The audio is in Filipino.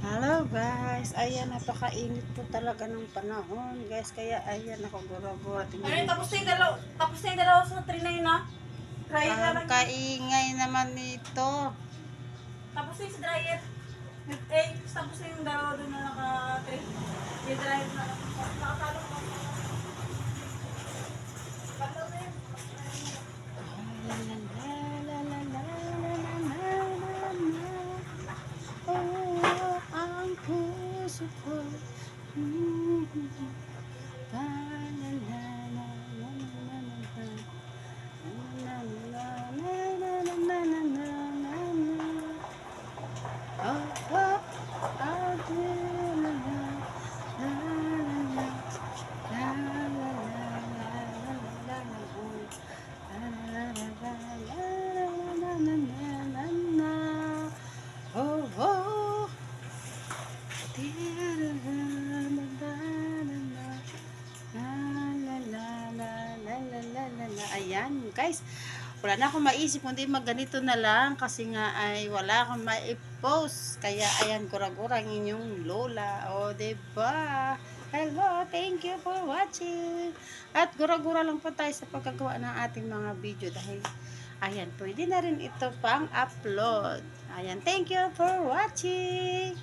Hello guys, ayan napakainit po talaga ng panahon guys, kaya ayan ako gura-gura Ano tingnan. tapos na yung dalaw, tapos na yung dalawa sa tray na yun ah. Dryer na Ang lang. kaingay naman nito. Tapos na yung sa dryer. Eh, tapos na yung dalawa doon na naka-tray. Yung dryer na lang. Nakatalo puso ko mm -hmm. Oh, oh. Ayan, guys. Wala na akong maisip kundi magganito na lang kasi nga ay wala akong maipost. Kaya ayan, gura-gura ang inyong lola. O, oh, diba? Hello, thank you for watching. At gura-gura lang po tayo sa pagkagawa ng ating mga video dahil ayan, pwede na rin ito pang upload. Ayan, thank you for watching.